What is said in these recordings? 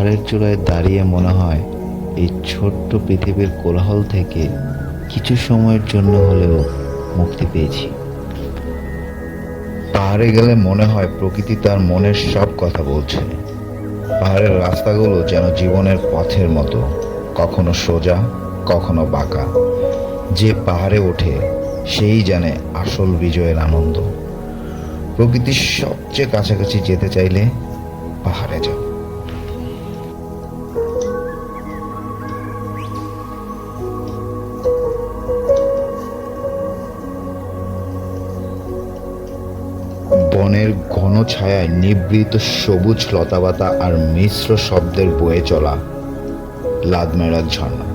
পাহাড়ের চূড়ায় দাঁড়িয়ে মনে হয়, এই ছোট্ট পৃথিবীর কোলাহল থেকে কিছু সময়ের জন্য হলেও মুক্তি পেয়েছি। পাহাড়ে গেলে মনে হয় প্রকৃতি তার মনের সব কথা বলছে। পাহাড়ের রাস্তাগুলো যেন জীবনের পথের মতো, কখনো সোজা, কখনো বাঁকা। যে পাহাড়ে ওঠে, সেই জানে আসল বিজয়ের আনন্দ। প্রকৃতির সবচেয়ে কাছাকাছি যেতে চাইলে পাহাড়ে যাও। বনের ঘন ছায়ায় নিবৃত সবুজ লতাপাতা আর মিশ্র শব্দের বয়ে চলা লাদমেরাজ ঝর্ণা।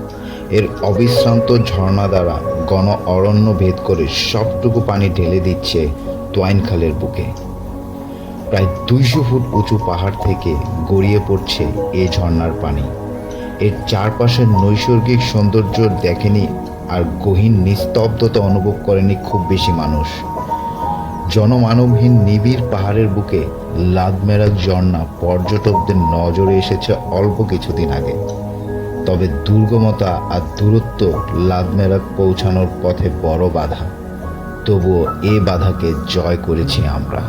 এর অবিশ্রান্ত ঝর্ণা দ্বারা গণ অরণ্য ভেদ করে সবটুকু পানি ঢেলে দিচ্ছে তোয়াইনখালের বুকে। প্রায় দুইশো ফুট উঁচু পাহাড় থেকে গড়িয়ে পড়ছে এই ঝর্ণার পানি। এর চারপাশের নৈসর্গিক সৌন্দর্য দেখেনি আর গহীন নিস্তব্ধতা অনুভব করেনি খুব বেশি মানুষ। জনমানবহীন নিবিড় পাহাড়ের বুকে লাদমেরাজ ঝর্ণা পর্যটকদের নজরে এসেছে অল্প কিছুদিন আগে। তবে দুর্গমতা আর দূরত্ব লাদমেরাক পৌঁছানোর পথে বড় বাধা। তবুও এ বাধাকে জয় করেছি আমরা।